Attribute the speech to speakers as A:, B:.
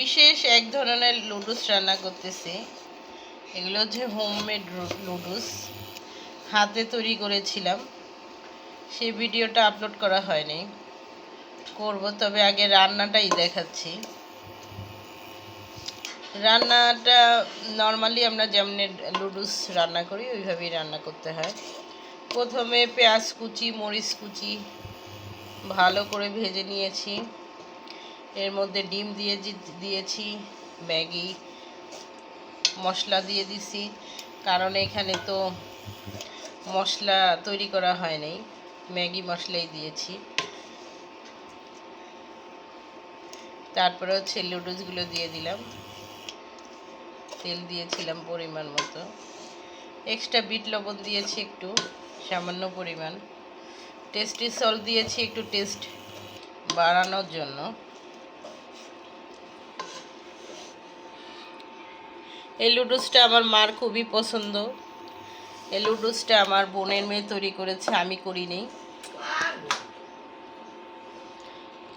A: বিশেষ এক ধরনের লুডুস রান্না করতেছি। এগুলো হচ্ছে হোমমেড লুডুস হাতে তৈরি করেছিলাম। সেই ভিডিওটা আপলোড করা হয়নি। করব, তবে আগে রান্নাটাই দেখাচ্ছি। রান্নাটা নর্মালি আমরা যেমন লুডুস রান্না করি, ওইভাবেই রান্না করতে হয়। প্রথমে পেঁয়াজ কুচি, মরিচ কুচি ভালো করে ভেজে নিয়েছি। এর মধ্যে ডিম দিয়ে দিয়েছি, ম্যাগি, মশলা দিয়ে দিছি, কারণ এখানে তো মশলা তৈরি করা হয়নি ম্যাগি মশলাই দিয়েছি। তারপরে হচ্ছে লুডুসগুলো দিয়ে দিলাম। তেল দিয়েছিলাম পরিমাণ মতো। এক্সট্রা বিট লবণ দিয়েছি একটু, সামান্য পরিমাণ। টেস্টি সল্ট দিয়েছি একটু টেস্ট বাড়ানোর জন্য। এই লুডুসটা আমার মার খুবই পছন্দ। এই লুডুসটা আমার বোনের মেয়ে তৈরি করেছে, আমি করিনি।